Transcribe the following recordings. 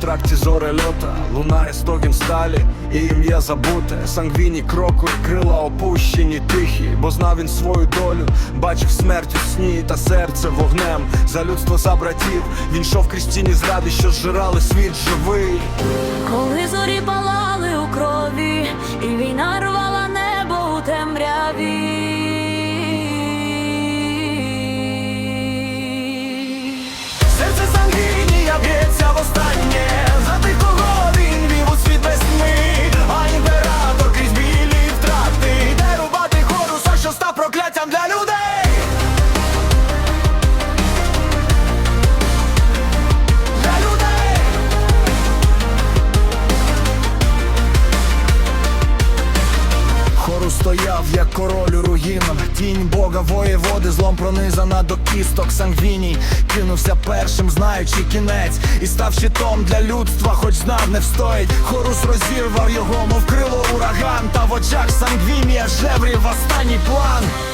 тракті зорельота Лунає стогін сталі і ім'я забуте. Сангвіні крокує, крила опущені, тихі, бо знав він свою долю, бачив смерть у сні та серце вогнем. За людство за братів він йшов крізь тіні зради, що зжирали світ живий. Коли зорі палали стояв, як король у руїнах. Тінь бога воєводи, злом пронизана до кісток Сангвіній. Кинувся першим, знаючи кінець. І став щитом для людства, хоч знав, не встоїть. Хорус розірвав його, мов крило ураган. Та в очах Сангвінія жеврів останній план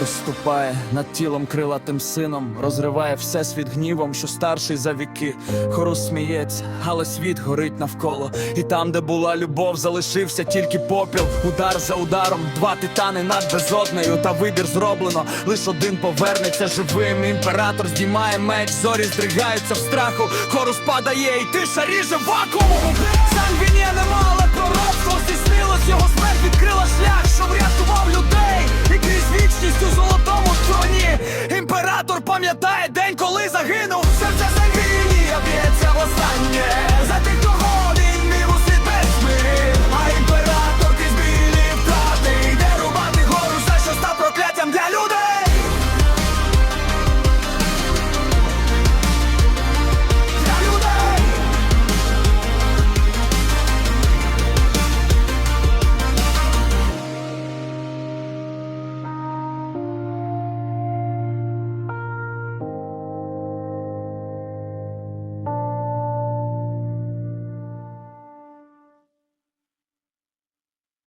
Розступає над тілом крилатим сином, розриває все світ гнівом, що старший за віки. Хорус сміється, але світ горить навколо. І там, де була любов, залишився тільки попіл. Удар за ударом, два титани над безодною, Та вибір зроблено. Лиш один повернеться живим. Імператор здіймає меч, зорі здригаються в страху. Хорус падає, і тиша ріже вакуум. Сангвіні нема, але пророцтво здійснилось. Його смерть відкрила шлях, що врятував людей.